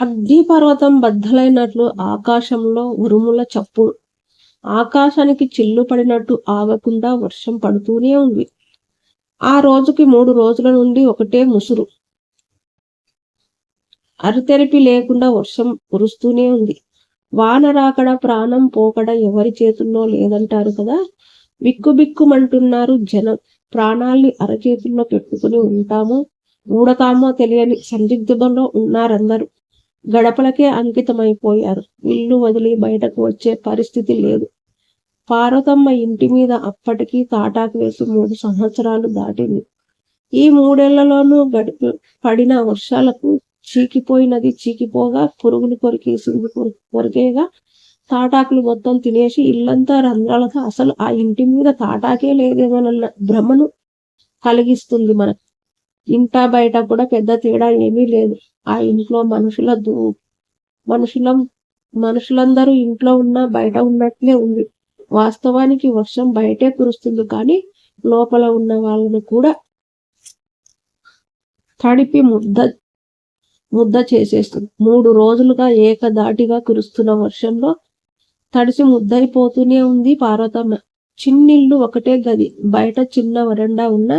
అగ్నిపర్వతం బద్దలైనట్లు ఆకాశంలో ఉరుముల చప్పుడు. ఆకాశానికి చిల్లు పడినట్టు ఆగకుండా వర్షం పడుతూనే ఉంది. ఆ రోజుకి మూడు రోజుల నుండి ఒకటే ముసురు. అరితెరిపి లేకుండా వర్షం కురుస్తూనే ఉంది. వాన రాకడ ప్రాణం పోకడ ఎవరి చేతుల్లో లేదంటారు కదా? బిక్కుబిక్కుమంటున్నారు జనం. ప్రాణాల్ని అరచేతుల్లో పెట్టుకుని ఉంటామో? ఊడతామో తెలియని సందిగ్ధంలో ఉన్నారందరూ. గడపలకే అంకితమైపోయారు ఇల్లు వదిలి బయటకు వచ్చే పరిస్థితి లేదు. పార్వతమ్మ ఇంటి మీద అప్పటికి తాటాకు వేసి మూడు సంవత్సరాలు దాటింది. ఈ మూడేళ్ళలోనూ గడిపి పడిన వర్షాలకు చీకిపోయినది చీకిపోగా పురుగులు కొరికేసింది కొరికేగా తాటాకులు మొత్తం తినేసి ఇల్లంతా రంధ్రాలతో అసలు ఆ ఇంటి మీద తాటాకే లేదేమోనన్న భ్రమను కలిగిస్తుంది మనకు. ఇంట బయట కూడా పెద్ద తేడా ఏమీ లేదు. ఆ ఇంట్లో మనుషుల దూ మనుషుల మనుషులందరూ ఇంట్లో ఉన్న బయట ఉన్నట్లే ఉంది. వాస్తవానికి వర్షం బయటే కురుస్తుంది కానీ లోపల ఉన్న వాళ్ళను కూడా తడిపి ముద్ద ముద్ద చేసేస్తుంది. మూడు రోజులుగా ఏకదాటిగా కురుస్తున్న వర్షంలో తడిసి ముద్దైపోతూనే ఉంది పార్వతమ్మ చిన్నిల్లు ఒకటే గది. బయట చిన్న వరండా ఉన్న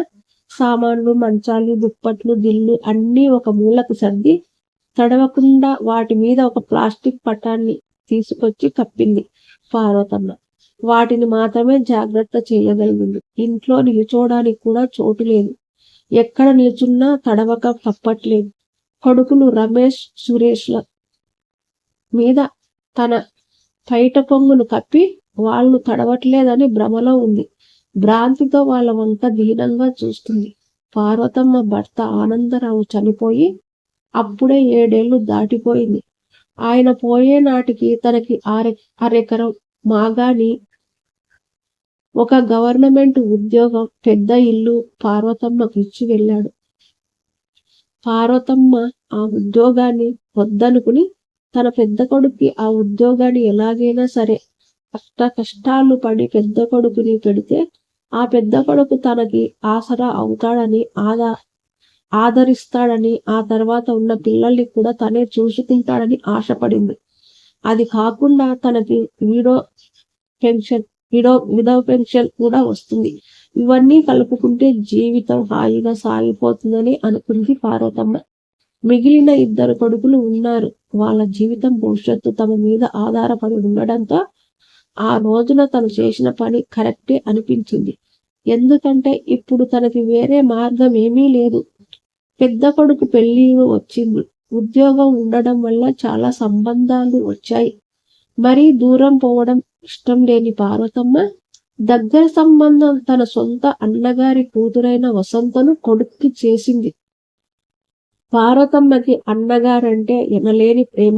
సామాన్లు మంచాలు దుప్పట్లు దిల్లు అన్నీ ఒక మూలకు సర్ది తడవకుండా వాటి మీద ఒక ప్లాస్టిక్ పటాన్ని తీసుకొచ్చి కప్పింది పార్వతమ్మ. వాటిని మాత్రమే జాగ్రత్త చేయగలిగింది. ఇంట్లో నిల్చోడానికి కూడా చోటు లేదు. ఎక్కడ నిల్చున్నా తడవక తప్పట్లేదు. కొడుకులు రమేష్ సురేష్ల మీద తన పైట పొంగును కప్పి వాళ్ళు తడవట్లేదని భ్రమలో ఉంది. భ్రాంతితో వాళ్ళ వంక దీనంగా చూస్తుంది. పార్వతమ్మ భర్త ఆనందరావు చనిపోయి అప్పుడే ఏడేళ్ళు దాటిపోయింది. ఆయన పోయే నాటికి తనకి ఆరె అరెకరం మాగాని ఒక గవర్నమెంట్ ఉద్యోగం పెద్ద ఇల్లు పార్వతమ్మకి ఇచ్చి వెళ్ళాడు. పార్వతమ్మ ఆ ఉద్యోగాన్ని వద్దనుకుని తన పెద్ద కొడుక్కి ఆ ఉద్యోగాన్ని ఎలాగైనా సరే కష్ట కష్టాలు పడి పెద్ద కొడుకుని పెడితే ఆ పెద్ద కొడుకు తనకి ఆసరా అవుతాడని ఆదా ఆదరిస్తాడని ఆ తర్వాత ఉన్న పిల్లల్ని కూడా తనే చూసుకుంటాడని ఆశపడింది. అది కాకుండా తనకి వీడో పెన్షన్ విడో విధవ పెన్షన్ కూడా వస్తుంది. ఇవన్నీ కలుపుకుంటే జీవితం హాయిగా సాగిపోతుందని అనుకుంది పార్వతమ్మ. మిగిలిన ఇద్దరు కొడుకులు ఉన్నారు. వాళ్ళ జీవితం భవిష్యత్తు తమ మీద ఆధారపడి ఉండడంతో ఆ రోజున తను చేసిన పని కరెక్టే అనిపించింది. ఎందుకంటే ఇప్పుడు తనకి వేరే మార్గం ఏమీ లేదు. పెద్ద కొడుకు పెళ్ళి వచ్చింది. ఉద్యోగం ఉండడం వల్ల చాలా సంబంధాలు వచ్చాయి. మరీ దూరం పోవడం ఇష్టం లేని పార్వతమ్మ దగ్గర సంబంధం తన సొంత అన్నగారి కూతురైన వసంతను కొడుక్కి చేసింది. పార్వతమ్మకి అన్నగారంటే ఎనలేని ప్రేమ.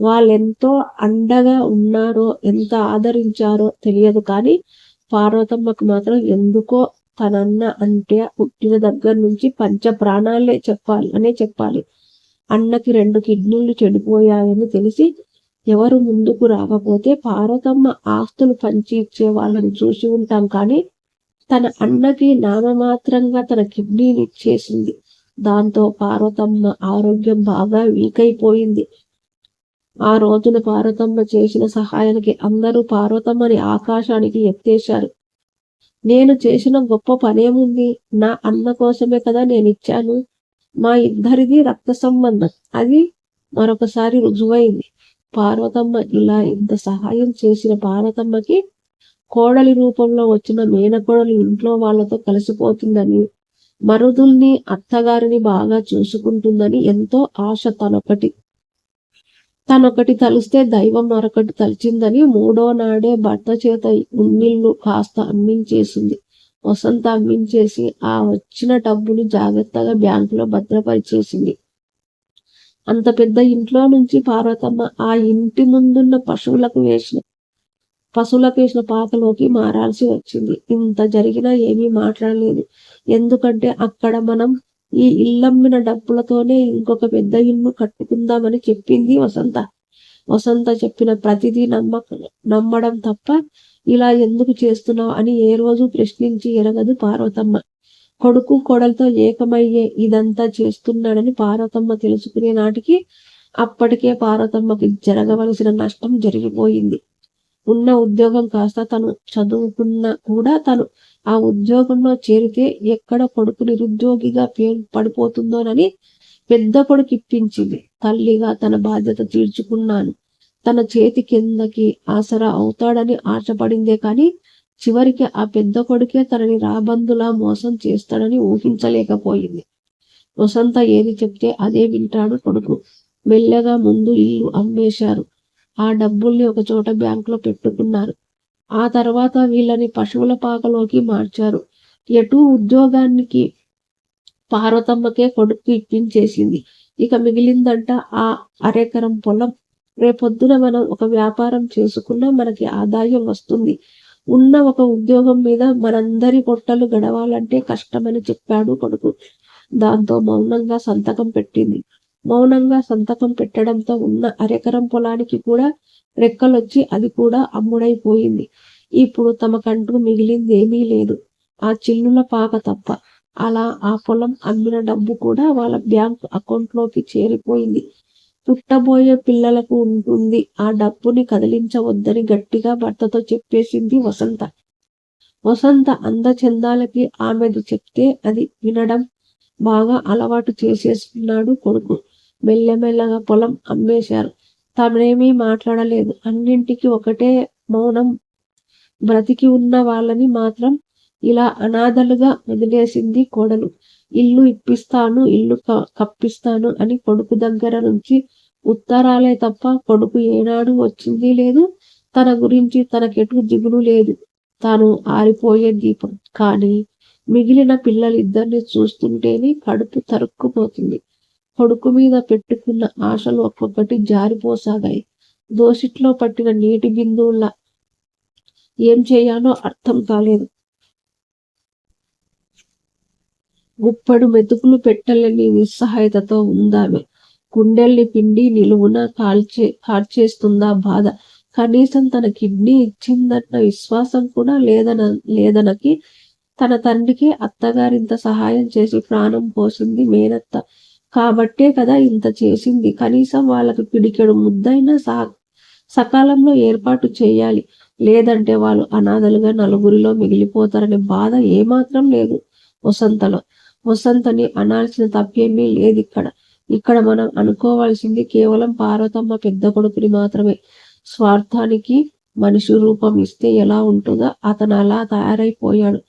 వాళ్ళెంతో అండగా ఉన్నారో ఎంత ఆదరించారో తెలియదు. కానీ పార్వతమ్మకు మాత్రం ఎందుకో తనన్న అంటే పుట్టిన దగ్గర నుంచి పంచ ప్రాణాలే చెప్పాలి అనే చెప్పాలి. అన్నకి రెండు కిడ్నీలు చెడిపోయాయని తెలిసి ఎవరు ముందుకు రాకపోతే పార్వతమ్మ ఆస్తులు పంచి ఇచ్చే వాళ్ళని చూసి ఉంటాం. కానీ తన అన్నకి నామమాత్రంగా తన కిడ్నీని ఇచ్చేసింది. దాంతో పార్వతమ్మ ఆరోగ్యం బాగా వీక్ అయిపోయింది. ఆ రోజున పార్వతమ్మ చేసిన సహాయానికి అందరూ పార్వతమ్మని ఆకాశానికి ఎత్తేశారు. నేను చేసిన గొప్ప పనేముంది? నా అన్న కోసమే కదా నేను ఇచ్చాను మా ఇద్దరిది రక్త సంబంధం. అది మరొకసారి రుజువైంది. పార్వతమ్మ ఇలా ఇంత సహాయం చేసిన పార్వతమ్మకి కోడలి రూపంలో వచ్చిన మేనకోడలి ఇంట్లో వాళ్ళతో కలిసిపోతుందని మరుదుల్ని అత్తగారిని బాగా చూసుకుంటుందని ఎంతో ఆశ తనొకటి తనొకటి తలిస్తే దైవం మరొకటి తలిచిందని మూడో నాడే భర్త చేత ఉన్నిళ్ళు కాస్త అమ్మించేసింది. వసంత అమ్మించేసి ఆ వచ్చిన డబ్బుని జాగ్రత్తగా బ్యాంకులో భద్రపరిచేసింది. అంత పెద్ద ఇంట్లో నుంచి పార్వతమ్మ ఆ ఇంటి ముందున్న పశువులకు వేసిన పశువులకు వేసిన పాకలోకి మారాల్సి వచ్చింది. ఇంత జరిగినా ఏమీ మాట్లాడలేదు. ఎందుకంటే అక్కడ మనం ఈ ఇల్లమ్మిన డబ్బులతోనే ఇంకొక పెద్ద ఇల్లు కట్టుకుందామని చెప్పింది వసంత. వసంత చెప్పిన ప్రతిదీ నమ్మక నమ్మడం తప్ప ఇలా ఎందుకు చేస్తున్నావు అని ఏ రోజు ప్రశ్నించి ఎరగదు పార్వతమ్మ. కొడుకు కోడలతో ఏకమయ్యే ఇదంతా చేస్తున్నాడని పార్వతమ్మ తెలుసుకునే నాటికి అప్పటికే పార్వతమ్మకి జరగవలసిన నష్టం జరిగిపోయింది. ఉన్న ఉద్యోగం కాస్త తను చదువుకున్న కూడా తను ఆ ఉద్యోగంలో చేరితే ఎక్కడ కొడుకు నిరుద్యోగిగా పేరు పడిపోతుందోనని పెద్ద కొడుకు ఇప్పించింది. తల్లిగా తన బాధ్యత తీర్చుకున్నాను. తన చేతి కిందకి ఆసరా అవుతాడని ఆశపడిందే కానీ చివరికి ఆ పెద్ద కొడుకే తనని రాబందులా మోసం చేస్తాడని ఊహించలేకపోయింది. వసంత ఏది చెప్తే అదే వింటాడు కొడుకు. మెల్లగా ముందు ఇల్లు అమ్మేశారు. ఆ డబ్బుల్ని ఒక చోట బ్యాంకులో పెట్టుకున్నారు. ఆ తర్వాత వీళ్ళని పశువుల పాకలోకి మార్చారు. ఎటు ఉద్యోగానికి పార్వతమ్మకే కొడుకు ఇప్పించేసింది. ఇక మిగిలిందంట ఆ అరెకరం పొలం. రేపొద్దున మనం ఒక వ్యాపారం చేసుకున్నా మనకి ఆదాయం వస్తుంది. ఉన్న ఒక ఉద్యోగం మీద మనందరి పొట్టలు గడవాలంటే కష్టమని చెప్పాడు కొడుకు. దాంతో మౌనంగా సంతకం పెట్టింది. మౌనంగా సంతకం పెట్టడంతో ఉన్న అరెకరం పొలానికి కూడా రెక్కలొచ్చి అది కూడా అమ్ముడైపోయింది. ఇప్పుడు తమకంటూ మిగిలింది ఏమీ లేదు. ఆ చిల్లుల పాక తప్ప అలా ఆ పొలం అమ్మిన డబ్బు కూడా వాళ్ళ బ్యాంక్ అకౌంట్లోకి చేరిపోయింది. పుట్టబోయే పిల్లలకు ఉంటుంది. ఆ డబ్బుని కదిలించవద్దని గట్టిగా భర్తతో చెప్పేసింది వసంత. వసంత అందచందాలకి ఆమెది చెప్తే అది వినడం బాగా అలవాటు చేసేసుకున్నాడు కొడుకు. మెల్లమెల్లగా పొలం అమ్మేశారు. తమనేమీ మాట్లాడలేదు. అన్నింటికి ఒకటే మౌనం. బ్రతికి ఉన్న వాళ్ళని మాత్రం ఇలా అనాథలుగా వదిలేసింది కోడలు. ఇల్లు ఇప్పిస్తాను ఇల్లు కప్పిస్తాను అని కొడుకు దగ్గర నుంచి ఉత్తరాలే తప్ప కొడుకు ఏనాడు వచ్చింది లేదు. తన గురించి తనకెటు దిగులు లేదు. తాను ఆరిపోయే దీపం. కానీ మిగిలిన పిల్లలిద్దరిని చూస్తుంటేనే కడుపు తరుక్కుపోతుంది. కొడుకు మీద పెట్టుకున్న ఆశలు ఒక్కొక్కటి జారిపోసాగాయి. దోసిట్లో పట్టిన నీటి బిందువుల ఏం చేయాలో అర్థం కాలేదు. గుప్పడు మెతుకులు పెట్టలేని నిస్సహాయతతో ఉందామె. గుండెల్ని పిండి నిలువున కాల్చే కార్చేస్తుందా బాధ. కనీసం తన కిడ్నీ ఇచ్చిందన్న విశ్వాసం కూడా లేదన లేదనకి తన తండ్రికి అత్తగారింత సహాయం చేసి ప్రాణం పోసింది మేనత్త. కాబట్టే కదా ఇంత చేసింది. కనీసం వాళ్ళకి పిడికెడు ముద్దైనా సా సకాలంలో ఏర్పాటు చేయాలి. లేదంటే వాళ్ళు అనాథలుగా నలుగురిలో మిగిలిపోతారనే బాధ ఏమాత్రం లేదు వసంతలో. వసంతని అనాల్సిన తప్పేమీ లేదు ఇక్కడ. ఇక్కడ మనం అనుకోవాల్సింది కేవలం పార్వతమ్మ పెద్ద కొడుకుని మాత్రమే. స్వార్థానికి మనిషి రూపం ఇస్తే ఎలా ఉంటుందో అతను అలా తయారైపోయాడు.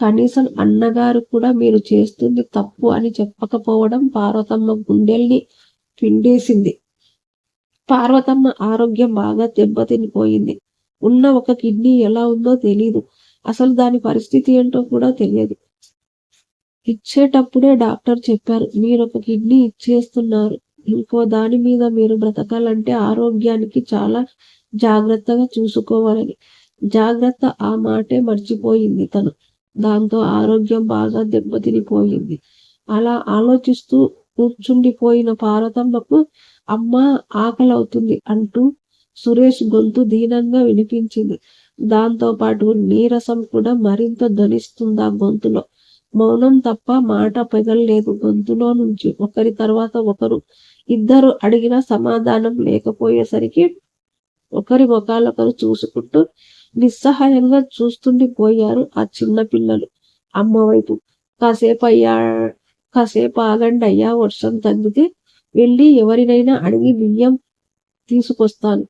కనీసం అన్నగారు కూడా మీరు చేస్తుంది తప్పు అని చెప్పకపోవడం పార్వతమ్మ గుండెల్ని పిండేసింది. పార్వతమ్మ ఆరోగ్యం బాగా దెబ్బతినిపోయింది. ఉన్న ఒక కిడ్నీ ఎలా ఉందో తెలియదు అసలు దాని పరిస్థితి ఏంటో కూడా తెలియదు. ఇచ్చేటప్పుడే డాక్టర్ చెప్పారు మీరు ఒక కిడ్నీ ఇచ్చేస్తున్నారు. ఇంకో దాని మీద మీరు బ్రతకాలంటే ఆరోగ్యానికి చాలా జాగ్రత్తగా చూసుకోవాలని. జాగ్రత్త ఆ మాటే మర్చిపోయింది తను. దాంతో ఆరోగ్యం బాగా దెబ్బతినిపోయింది. అలా ఆలోచిస్తూ కూర్చుండిపోయిన పార్వతమ్మకు అమ్మ ఆకలవుతుంది అంటూ సురేష్ గొంతు దీనంగా వినిపించింది. దాంతో పాటు నీరసం కూడా మరింత ధ్వనిస్తుంది ఆ గొంతులో. మౌనం తప్ప మాట పెగల్లేదు. గొంతులో నుంచి ఒకరి తర్వాత ఒకరు ఇద్దరు అడిగిన సమాధానం లేకపోయేసరికి ఒకరి ముఖాలొకరు చూసుకుంటూ నిస్సహాయంగా చూస్తుండిపోయారు ఆ చిన్న పిల్లలు. అమ్మ వైపు కాసేపు అయ్యా కాసేపు ఆగండి అయ్యా వర్షం తగ్గితే వెళ్ళి ఎవరినైనా అడిగి బియ్యం తీసుకొస్తాను.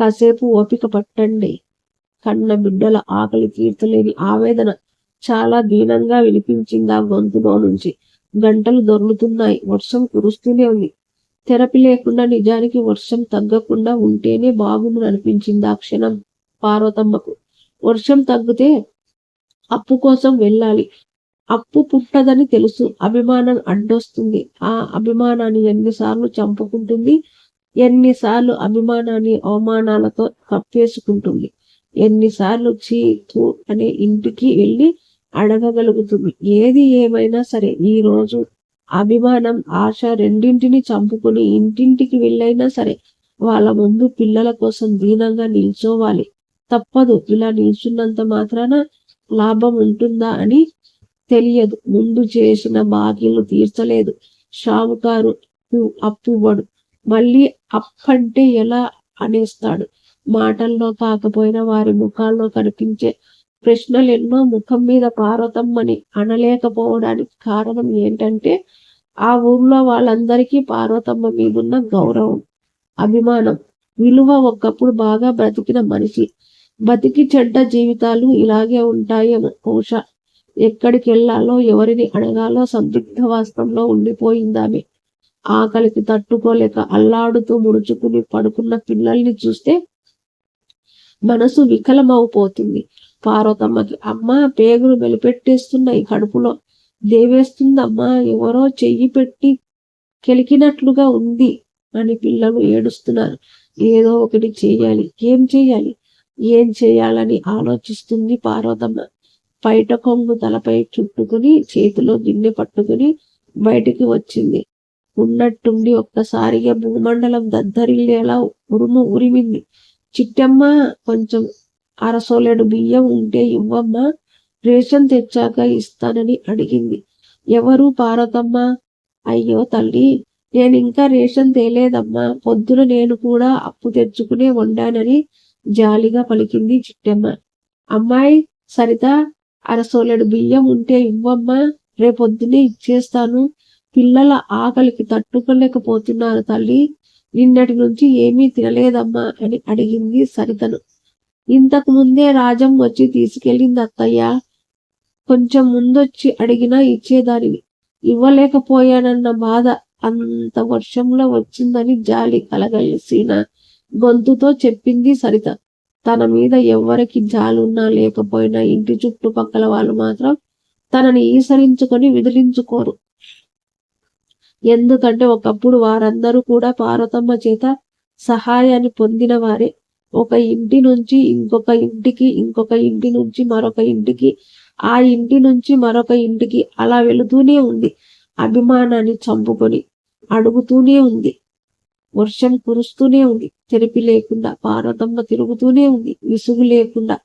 కాసేపు ఓపిక పట్టండి. కన్న బిడ్డల ఆకలి తీర్చలేని ఆవేదన చాలా దీనంగా వినిపించింది ఆ గొంతులో నుంచి. గంటలు దొర్లుతున్నాయి వర్షం కురుస్తూనే ఉంది. తెరపి లేకుండా నిజానికి వర్షం తగ్గకుండా ఉంటేనే బాగుందని అనిపించింది ఆ క్షణం. పార్వతమ్మకు. వర్షం తగ్గితే అప్పు కోసం వెళ్ళాలి. అప్పు పుట్టదని తెలుసు. అభిమానం అడ్డొస్తుంది ఆ అభిమానాన్ని ఎన్నిసార్లు చంపుకుంటుంది. ఎన్నిసార్లు అభిమానాన్ని అవమానాలతో కప్పేసుకుంటుంది. ఎన్నిసార్లు చీ అనే ఇంటికి వెళ్ళి అడగగలుగుతుంది. ఏది ఏమైనా సరే ఈ రోజు అభిమానం ఆశ రెండింటిని చంపుకుని ఇంటింటికి వెళ్ళైనా సరే వాళ్ళ ముందు పిల్లల కోసం దీనంగా నిల్చోవాలి. తప్పదు. ఇలా నిల్చున్నంత మాత్రాన లాభం ఉంటుందా అని తెలియదు. ముందు చేసిన బాకీలు తీర్చలేదు. షావుకారు అప్పువ్వడు. మళ్ళీ అప్పంటే ఎలా అనేస్తాడు. మాటల్లో కాకపోయినా వారి ముఖాల్లో కనిపించే ప్రశ్నలు ఎన్నో ముఖం మీద పార్వతమ్మని అనలేకపోవడానికి కారణం ఏంటంటే ఆ ఊర్లో వాళ్ళందరికీ పార్వతమ్మ మీదున్న గౌరవం అభిమానం. విలువ ఒకప్పుడు బాగా బ్రతికిన మనిషి. బతికి చెడ్డ జీవితాలు ఇలాగే ఉంటాయి బహుశా ఎక్కడికి వెళ్ళాలో ఎవరిని అడగాలో సందిగ్ధ వాస్తవంలో ఉండిపోయిందామె ఆకలికి తట్టుకోలేక అల్లాడుతూ ముడుచుకుని పడుకున్న పిల్లల్ని చూస్తే మనసు వికలమవుపోతుంది. పార్వతమ్మకి అమ్మ పేగులు వెలిపెట్టేస్తున్నాయి కడుపులో దేవేస్తుందమ్మా ఎవరో చెయ్యి పెట్టి కెలికినట్లుగా ఉంది అని పిల్లలు ఏడుస్తున్నారు. ఏదో ఒకటి చేయాలి ఏం చేయాలి ఏం చేయాలని ఆలోచిస్తుంది పార్వతమ్మ. పైట కొంగు తలపై చుట్టుకుని చేతిలో గిన్నె పట్టుకుని బయటికి వచ్చింది. ఉన్నట్టుండి ఒక్కసారిగా భూమండలం దద్దరిల్లేలా ఉరుము ఉరిమింది. చిట్టమ్మ కొంచెం అరసోలేడు బియ్యం ఉంటే ఇవ్వమ్మా రేషన్ తెచ్చాక ఇస్తానని అడిగింది. ఎవరు పార్వతమ్మ? అయ్యో తల్లి నేను ఇంకా రేషన్ తేలేదమ్మా. పొద్దున నేను కూడా అప్పు తెచ్చుకునే వండానని జాలిగా పలికింది చిట్టమ్మ అమ్మాయి సరిత అరసోలెడు బియ్యం ఉంటే ఇవ్వమ్మా రేపొద్దునే ఇచ్చేస్తాను. పిల్లల ఆకలికి తట్టుకోలేకపోతున్నారు తల్లి. నిన్నటి నుంచి ఏమీ తినలేదమ్మా అని అడిగింది సరితను. ఇంతకు ముందే రాజం వచ్చి తీసుకెళ్ళింది అత్తయ్య. కొంచెం ముందొచ్చి అడిగినా ఇచ్చేదానివి. ఇవ్వలేకపోయానన్న బాధ అంత వర్షంలో వచ్చిందని జాలి కలగలిసిన గొంతుతో చెప్పింది సరిత. తన మీద ఎవ్వరికి జాలున్నా లేకపోయినా ఇంటి చుట్టుపక్కల వాళ్ళు మాత్రం తనని ఈసరించుకొని విదిలించుకోరు. ఎందుకంటే ఒకప్పుడు వారందరూ కూడా పార్వతమ్మ చేత సహాయాన్ని పొందిన వారే. ఒక ఇంటి నుంచి ఇంకొక ఇంటికి ఇంకొక ఇంటి నుంచి మరొక ఇంటికి ఆ ఇంటి నుంచి మరొక ఇంటికి అలా వెళుతూనే ఉంది. అభిమానాన్ని చంపుకొని అడుగుతూనే ఉంది. వర్షం కురుస్తూనే ఉంది. తెరిపి లేకుండా పార్వతమ్మ తిరుగుతూనే ఉంది. విసుగు లేకుండా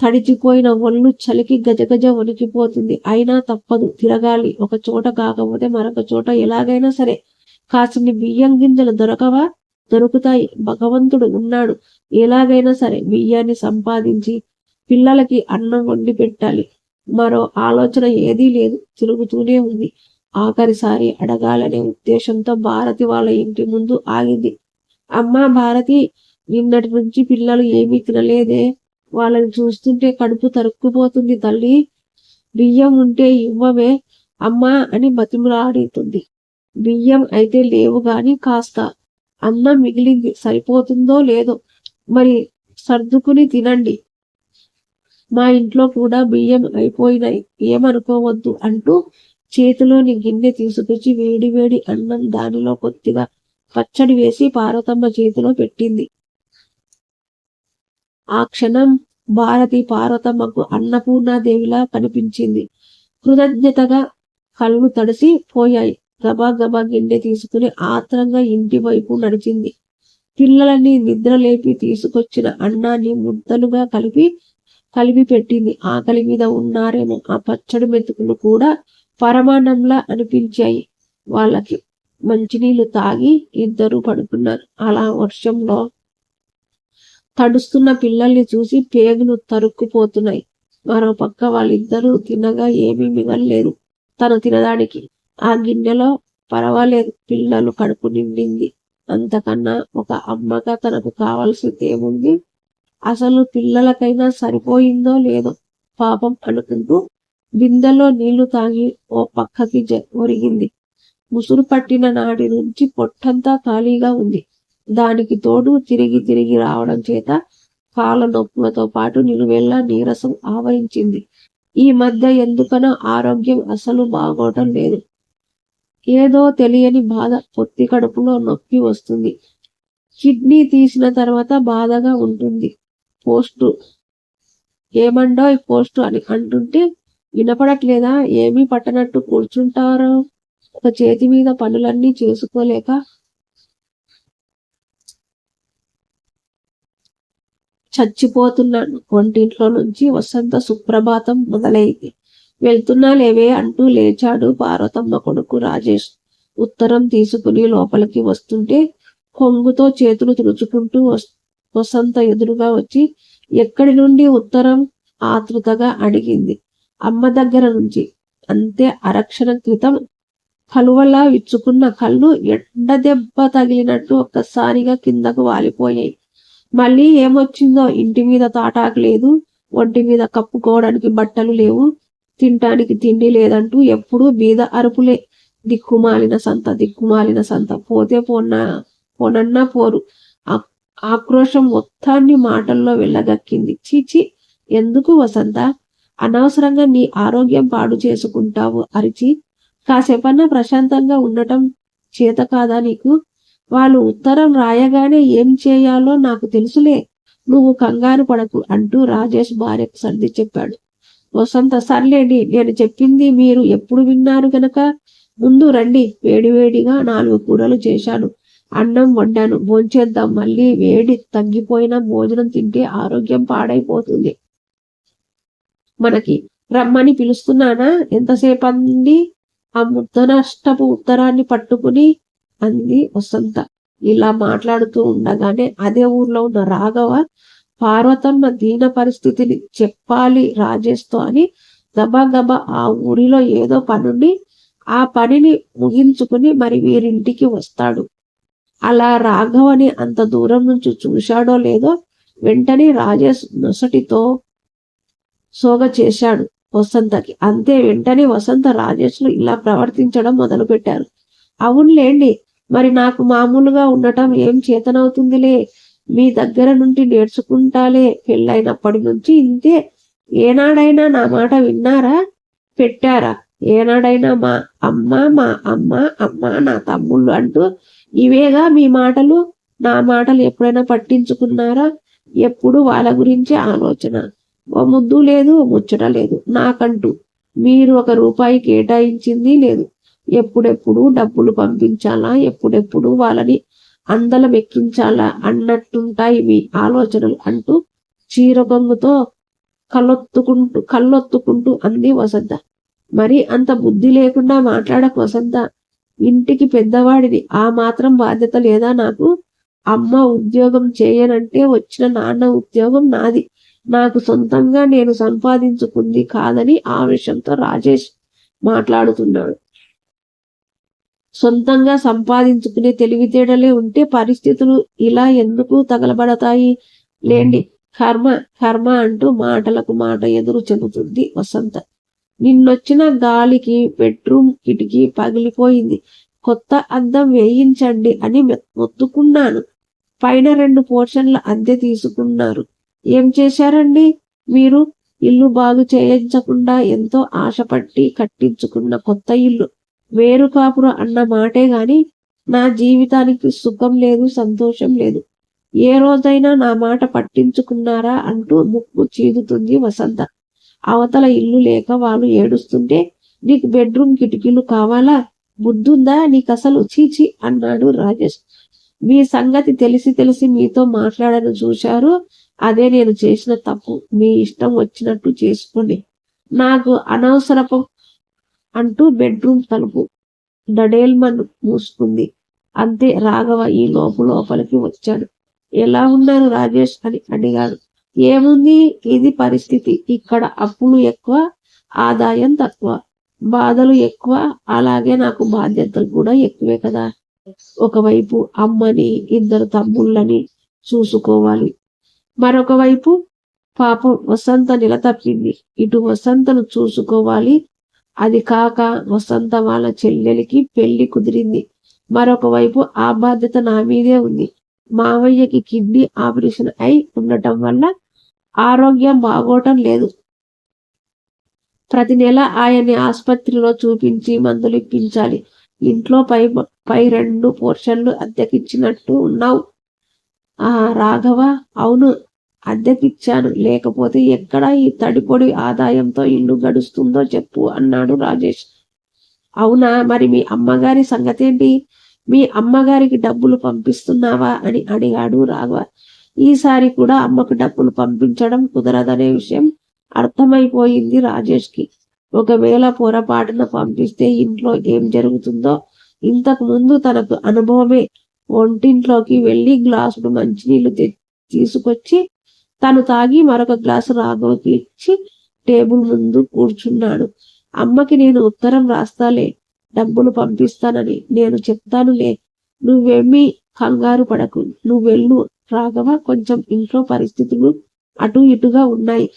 తడిచిపోయిన ఒళ్ళు చలికి గజగజ వణికిపోతుంది. అయినా తప్పదు. తిరగాలి. ఒక చోట కాకపోతే మరొక చోట ఎలాగైనా సరే. కాసిని బియ్యం గింజలు దొరకవా? దొరుకుతాయి. భగవంతుడు ఉన్నాడు. ఎలాగైనా సరే బియ్యాన్ని సంపాదించి పిల్లలకి అన్నం వండి పెట్టాలి. మరో ఆలోచన ఏదీ లేదు. తిరుగుతూనే ఉంది. ఆఖరిసారి అడగాలనే ఉద్దేశంతో భారతి వాళ్ళ ఇంటి ముందు ఆగింది. అమ్మా భారతి నిన్నటి నుంచి పిల్లలు ఏమీ తినలేదే. వాళ్ళని చూస్తుంటే కడుపు తరుక్కుపోతుంది తల్లి. బియ్యం ఉంటే ఇవ్వవే అమ్మా అని బతిమలాడుతుంది. బియ్యం అయితే లేవు గాని కాస్త. అన్నం మిగిలింది. సరిపోతుందో లేదో మరి సర్దుకుని తినండి. మా ఇంట్లో కూడా బియ్యం అయిపోయినాయి. ఏమనుకోవద్దు అంటూ చేతిలోని గిన్నె తీసుకొచ్చి వేడి వేడి అన్నం దానిలో కొద్దిగా పచ్చడి వేసి పార్వతమ్మ చేతిలో పెట్టింది. ఆ క్షణం భారతి పార్వతమ్మకు అన్నపూర్ణాదేవిలా కనిపించింది. కృతజ్ఞతగా కళ్ళు తడిసి పోయాయి. గబా గబా గిన్నె తీసుకుని ఆత్రంగా ఇంటి వైపు నడిచింది. పిల్లలని నిద్రలేపి తీసుకొచ్చిన అన్నాన్ని ముద్దలుగా కలిపి కలిపి పెట్టింది. ఆకలి మీద ఉన్నారేమో ఆ పచ్చడి మెతుకులు కూడా పరమాన్నంలా అనిపించాయి. వాళ్ళకి మంచినీళ్ళు తాగి ఇద్దరు పడుకున్నారు. అలా వర్షంలో తడుస్తున్న పిల్లల్ని చూసి పేగులు తరుక్కుపోతున్నాయి. మరో పక్క వాళ్ళిద్దరూ తినగా ఏమీ మిగలలేదు. తను తినడానికి ఆ గిన్నెలో పర్వాలేదు పిల్లలు కడుపు నిండింది. అంతకన్నా ఒక అమ్మగా తనకు కావాల్సింది ఏముంది అసలు పిల్లలకైనా సరిపోయిందో లేదో పాపం అనుకుంటూ బిందెలో నీళ్ళు తాగి ఓ పక్కకి ఒరిగింది. ముసురు పట్టిన నాటి నుంచి పొట్టంతా ఖాళీగా ఉంది. దానికి తోడు తిరిగి తిరిగి రావడం చేత కాళ్ళ నొప్పులతో పాటు నిలువెల్లా నీరసం ఆవరించింది. ఈ మధ్య ఎందుకనో ఆరోగ్యం అసలు బాగోటం లేదు. ఏదో తెలియని బాధ పొత్తి కడుపులో నొప్పి వస్తుంది. కిడ్నీ తీసిన తర్వాత బాధగా ఉంటుంది. పోస్టు ఏమండో ఈ పోస్టు అని అంటుంటే వినపడట్లేదా? ఏమీ పట్టనట్టు కూర్చుంటారు? ఒక చేతి మీద పనులన్నీ చేసుకోలేక? చచ్చిపోతున్నాను. వంటింట్లో నుంచి వసంత సుప్రభాతం మొదలైంది. వెళ్తున్నా లేవే అంటూ లేచాడు పార్వతమ్మ కొడుకు రాజేష్. ఉత్తరం తీసుకుని లోపలికి వస్తుంటే కొంగుతో చేతులు తుడుచుకుంటూ వస్- వసంత ఎదురుగా వచ్చి ఎక్కడి నుండి ఉత్తరం? ఆతృతగా అడిగింది. అమ్మ దగ్గర నుంచి. అంతే అరక్షణ క్రితం కలువలా విచ్చుకున్న కళ్ళు ఎండ దెబ్బ తగిలినట్టు ఒక్కసారిగా కిందకు వాలిపోయాయి. మళ్ళీ ఏమొచ్చిందో? ఇంటి మీద తాటాకు లేదు ఒంటి మీద కప్పుకోవడానికి బట్టలు లేవు తినటానికి తిండి లేదంటూ ఎప్పుడూ బీద అరుపులే. దిక్కుమాలిన సంత దిక్కుమాలిన సంత. పోతే పోన్నా పోనన్నా పోరు. ఆ- ఆక్రోశం మొత్తాన్ని మాటల్లో వెళ్ళగక్కింది. చీచి ఎందుకు వసంత? అనవసరంగా నీ ఆరోగ్యం పాడు చేసుకుంటావు అరిచి కాసేపన్నా ప్రశాంతంగా ఉండటం చేత కాదా నీకు? వాళ్ళు ఉత్తరం రాయగానే ఏం చేయాలో నాకు తెలుసులే. నువ్వు కంగారు పడకు అంటూ రాజేష్ భార్యకు సర్ది చెప్పాడు. వసంత సర్లేండి నేను చెప్పింది మీరు ఎప్పుడు విన్నారు గనక? ముందు రండి వేడివేడిగా నాలుగు కూరలు చేశాను. అన్నం వండాను. భోంచేద్దాం. మళ్ళీ వేడి తగ్గిపోయిన భోజనం తింటే ఆరోగ్యం పాడైపోతుంది. మనకి. రమ్మని పిలుస్తున్నానా? ఎంతసేపు అంది ఆ ముద్దనష్టపు ఉత్తరాన్ని పట్టుకుని అంది వసంత. ఇలా మాట్లాడుతూ ఉండగానే అదే ఊర్లో ఉన్న రాఘవ పార్వతమ్మ దీన పరిస్థితిని చెప్పాలి రాజేష్తో అని గబగబా ఆ ఊరిలో ఏదో పనుండి ఆ పనిని ముగించుకుని మరి వీరింటికి వస్తాడు. అలా రాఘవని అంత దూరం నుంచి చూశాడో లేదో వెంటనే రాజేష్ నొసటితో సోగ చేశాడు వసంతకి. అంతే వెంటనే వసంత రాజేష్లు ఇలా ప్రవర్తించడం మొదలుపెట్టారు. అవునులేండి మరి నాకు మామూలుగా ఉండటం ఏం చేతనవుతుందిలే? మీ దగ్గర నుండి నేర్చుకుంటాలే. పెళ్ళైనప్పటి నుంచి ఇంతే. ఏనాడైనా నా మాట విన్నారా? పెట్టారా? ఏనాడైనా మా అమ్మ మా అమ్మ అమ్మ నా తమ్ముళ్ళు అంటూ ఇవేగా మీ మాటలు? నా మాటలు ఎప్పుడైనా పట్టించుకున్నారా? ఎప్పుడు వాళ్ళ గురించి ఆలోచన. ముద్దు లేదు ఓ ముచ్చట లేదు. నాకంటూ మీరు ఒక రూపాయి కేటాయించింది లేదు. ఎప్పుడెప్పుడు డబ్బులు పంపించాలా ఎప్పుడెప్పుడు వాళ్ళని అందలం ఎక్కించాలా అన్నట్టుంటాయి మీ ఆలోచనలు అంటూ చీరగొంగుతో కళ్ళొత్తుకుంటూ కళ్ళొత్తుకుంటూ అంది వసంత. మరి అంత బుద్ధి లేకుండా మాట్లాడక వసంత. ఇంటికి పెద్దవాడిని ఆ మాత్రం బాధ్యత లేదా నాకు? అమ్మ ఉద్యోగం చేయనంటే వచ్చిన నాన్న ఉద్యోగం నాది. నాకు సొంతంగా నేను సంపాదించుకుంది కాదని ఆవేశంతో రాజేష్ మాట్లాడుతున్నాడు. సొంతంగా సంపాదించుకునే తెలివితేడలే ఉంటే పరిస్థితులు ఇలా ఎందుకు తగలబడతాయి? లేండి. కర్మ కర్మ అంటూ మాటలకు మాట ఎదురు చెబుతుంది వసంత. నిన్నొచ్చిన గాలికి బెడ్రూమ్ కిటికీ పగిలిపోయింది. కొత్త అద్దం వేయించండి అని మొత్తుకున్నాను. పైన రెండు పోర్షన్ల అద్దె తీసుకున్నారు. ఏం చేశారండి? మీరు ఇల్లు బాగు చేయించకుండా ఎంతో ఆశపట్టి కట్టించుకున్న కొత్త ఇల్లు వేరు కాపురు అన్న మాటే గాని నా జీవితానికి సుఖం లేదు సంతోషం లేదు. ఏ రోజైనా నా మాట పట్టించుకున్నారా అంటూ ముక్కు చీదుతుంది వసంత. అవతల ఇల్లు లేక వాళ్ళు ఏడుస్తుంటే నీకు బెడ్రూమ్ కిటికీలు కావాలా? బుద్ధుందా నీకు అసలు చీచి అన్నాడు రాజేష్. మీ సంగతి తెలిసి తెలిసి మీతో మాట్లాడను చూశారు. అదే నేను చేసిన తప్పు. మీ ఇష్టం వచ్చినట్టు చేసుకోండి. నాకు అనవసరపు అంటూ బెడ్రూమ్ తలుపు. దడేల్మన్ మూసుకుంది. అంతే రాఘవ ఈ లోపు లోపలికి వచ్చాడు. ఎలా ఉన్నారు రాజేష్ అని అడిగాడు. ఏముంది? ఇది పరిస్థితి. ఇక్కడ అప్పులు ఎక్కువ ఆదాయం తక్కువ. బాధలు ఎక్కువ అలాగే నాకు బాధ్యతలు కూడా ఎక్కువే కదా. ఒకవైపు అమ్మని ఇద్దరు తమ్ముళ్ళని చూసుకోవాలి. మరొక వైపు పాపం వసంత నిలతప్పింది ఇటు వసంతను చూసుకోవాలి. అది కాక వసంత వాళ్ళ చెల్లెలికి పెళ్ళి కుదిరింది. మరొక వైపు ఆ బాధ్యత నా మీదే ఉంది. మావయ్యకి కిడ్నీ ఆపరేషన్ అయి ఉండటం వల్ల ఆరోగ్యం బాగోటం లేదు. ప్రతి నెల ఆయన్ని ఆసుపత్రిలో చూపించి మందులు ఇప్పించాలి. ఇంట్లో పై పై రెండు పోర్షన్లు అద్దెకిచ్చినట్టు ఉన్నావు. ఆ రాఘవ అవును అద్దెకిచ్చాను లేకపోతే ఎక్కడ ఈ తడిపొడి ఆదాయంతో ఇల్లు గడుస్తుందో చెప్పు అన్నాడు రాజేష్. అవునా? మరి మీ అమ్మగారి సంగతేంటి? మీ అమ్మగారికి డబ్బులు పంపిస్తున్నావా అని అడిగాడు రాఘవ. ఈసారి కూడా అమ్మకు డబ్బులు పంపించడం కుదరదనే విషయం అర్థమైపోయింది రాజేష్కి. ఒకవేళ పొరపాటున పంపిస్తే ఇంట్లో ఏం జరుగుతుందో ఇంతకు ముందు తనకు అనుభవమే. వంటింట్లోకి వెళ్ళి గ్లాసుడు మంచినీళ్ళు తె- తీసుకొచ్చి తను తాగి మరొక గ్లాసు రాఘవకి ఇచ్చి టేబుల్ ముందు కూర్చున్నాడు. అమ్మకి నేను ఉత్తరం రాస్తాలే డబ్బులు పంపిస్తానని నేను చెప్తానులే. నువ్వేమీ కంగారు పడకు. నువ్వు వెళ్ళు. రాఘవ కొంచెం ఇంట్లో పరిస్థితులు అటు ఇటుగా ఉన్నాయి.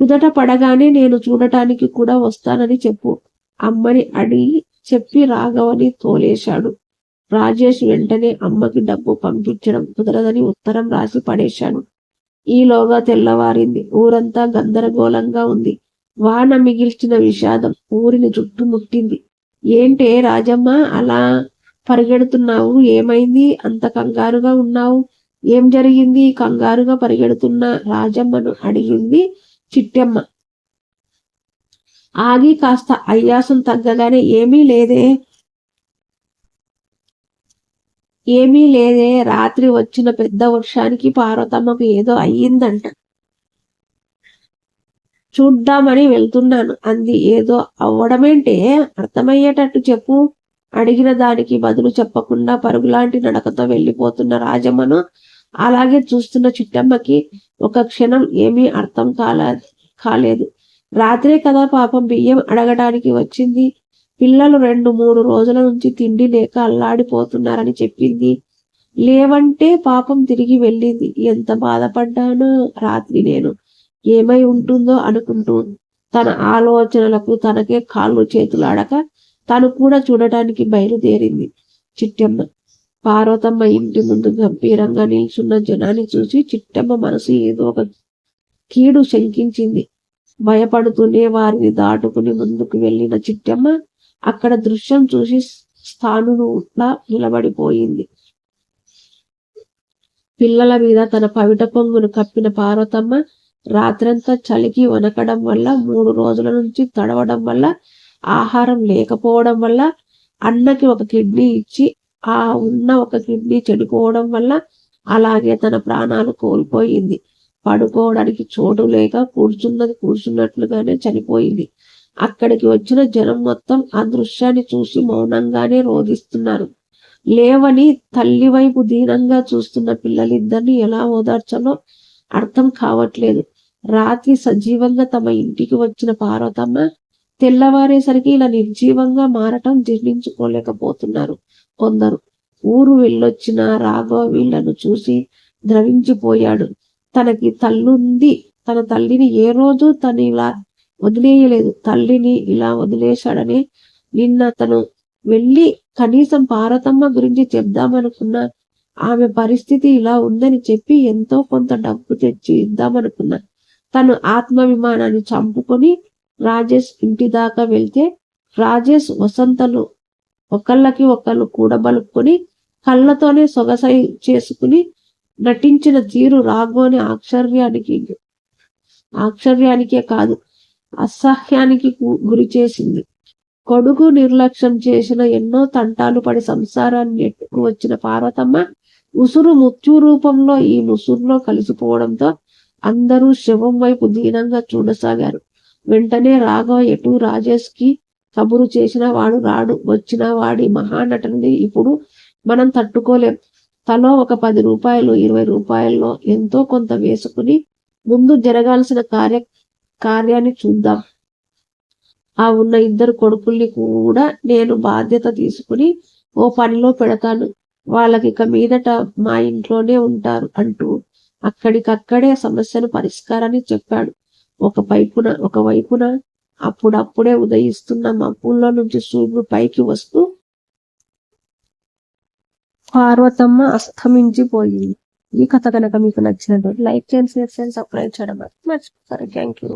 కుదట పడగానే నేను చూడటానికి కూడా వస్తానని చెప్పు. అమ్మని అడిగి చెప్పి రాఘవని తోలేశాడు. రాజేష్ వెంటనే అమ్మకి డబ్బు పంపించడం కుదరదని ఉత్తరం రాసి పడేశాడు. ఈలోగా తెల్లవారింది. ఊరంతా గందరగోళంగా ఉంది. వాన మిగిల్చిన విషాదం ఊరిని చుట్టుముట్టింది ఏంటే రాజమ్మ అలా పరిగెడుతున్నావు? ఏమైంది? అంత కంగారుగా ఉన్నావు? ఏం జరిగింది? కంగారుగా పరిగెడుతున్న రాజమ్మను అడిగింది చిట్టమ్మ. ఆగి కాస్త అయ్యాసం తగ్గగానే ఏమీ లేదే. ఏమీ లేదే. రాత్రి వచ్చిన పెద్ద వర్షానికి పార్వతమ్మకు ఏదో అయ్యిందంట. చూడ్డామని వెళ్తున్నాను అంది. ఏదో అవ్వడమేంటే? అర్థమయ్యేటట్టు చెప్పు. అడిగిన దానికి బదులు చెప్పకుండా పరుగులాంటి నడకతో వెళ్ళిపోతున్న రాజమ్మను అలాగే చూస్తున్న చిట్టమ్మకి ఒక క్షణం ఏమీ అర్థం కాలే కాలేదు. రాత్రే కదా పాపం బియ్యం అడగడానికి వచ్చింది. పిల్లలు రెండు మూడు రోజుల నుంచి తిండి లేక అల్లాడిపోతున్నారని చెప్పింది. లేవంటే పాపం తిరిగి వెళ్ళింది. ఎంత బాధపడ్డానో రాత్రి నేను ఏమై ఉంటుందో అనుకుంటూ తన ఆలోచనలకు తనకే కాళ్ళు చేతులు తను కూడా చూడటానికి బయలుదేరింది. చిట్టమ్మ పార్వతమ్మ ఇంటి ముందు గంభీరంగా నిల్చున్న జనాన్ని చూసి చిట్టమ్మ మనసు ఏదో ఒక కీడు శంకించింది. భయపడుతూనే వారిని దాటుకుని ముందుకు వెళ్ళిన చిట్టమ్మ అక్కడ దృశ్యం చూసి స్థానులా నిలబడిపోయింది. పిల్లల మీద తన పవిట పొంగును కప్పిన పార్వతమ్మ రాత్రంతా చలికి వనకడం వల్ల మూడు రోజుల నుంచి తడవడం వల్ల ఆహారం లేకపోవడం వల్ల అన్నకి ఒక కిడ్నీ ఇచ్చి ఆ ఉన్న ఒక కిడ్నీ చెడిపోవడం వల్ల అలాగే తన ప్రాణాలు కోల్పోయింది. పడుకోవడానికి చోటు లేక కూర్చున్నది కూర్చున్నట్లుగానే చనిపోయింది. అక్కడికి వచ్చిన జనం మొత్తం ఆ దృశ్యాన్ని చూసి మౌనంగానే రోధిస్తున్నారు. లేవని తల్లి వైపు దీనంగా చూస్తున్న పిల్లలిద్దరిని ఎలా ఓదార్చాలో అర్థం కావట్లేదు. రాత్రి సజీవంగా తమ ఇంటికి వచ్చిన పార్వతమ్మ తెల్లవారేసరికి ఇలా నిర్జీవంగా మారటం జీర్ణించుకోలేకపోతున్నారు. కొందరు ఊరు వెళ్ళొచ్చిన రాఘవ వీళ్ళను చూసి ద్రవించిపోయాడు. తనకి తల్లుంది. తన తల్లిని ఏ రోజు తను ఇలా వదిలేయలేదు. తల్లిని ఇలా వదిలేశాడని నిన్న తను వెళ్ళి కనీసం పార్వతమ్మ గురించి చెప్దామనుకున్నా ఆమె పరిస్థితి ఇలా ఉందని చెప్పి ఎంతో కొంత డబ్బు తెచ్చి ఇద్దామనుకున్నా తను ఆత్మాభిమానాన్ని చంపుకొని రాజేష్ ఇంటి దాకా వెళ్తే రాజేష్ వసంతలు ఒకళ్ళకి ఒకళ్ళు కూడబలుపుకొని కళ్ళతోనే సొగసై చేసుకుని నటించిన తీరు రాఘవని ఆశ్చర్యానికి ఆశ్చర్యానికే కాదు అసహ్యానికి గు- గురి చేసింది. కొడుకు నిర్లక్ష్యం చేసిన ఎన్నో తంటాలు పడి సంసారాన్ని ఎట్టుకు వచ్చిన పార్వతమ్మ ఉసురు ముత్యు రూపంలో ఈ ముసురులో కలిసిపోవడంతో అందరూ శవం వైపు దీనంగా చూడసాగారు. వెంటనే రాఘవ ఎటు రాజేష్కి కబురు చేసిన వాడు రాడు వచ్చిన వాడి మహానటుని ఇప్పుడు మనం తట్టుకోలేం. తలో ఒక పది రూపాయలు ఇరవై రూపాయల్లో ఎంతో కొంత వేసుకుని ముందు జరగాల్సిన కార్య కార్యాన్ని చూద్దాం. ఆ ఉన్న ఇద్దరు కొడుకుల్ని కూడా నేను బాధ్యత తీసుకుని ఓ పనిలో పెడతాను. వాళ్ళకి ఇక మీదట మా ఇంట్లోనే ఉంటారు అంటూ అక్కడికక్కడే సమస్యను పరిష్కారాన్ని చెప్పాడు. ఒక వైపున ఒక వైపున అప్పుడప్పుడే ఉదయిస్తున్న మబ్బుల్లో నుంచి సూర్యుడు పైకి వస్తూ పార్వతమ్మ అస్తమించిపోయింది. ఈ కథ కనుక మీకు నచ్చినట్టు లైక్ చేయండి షేర్ చేయండి సబ్స్క్రైబ్ చేయడం మర్చిపోతారు థ్యాంక్ యూ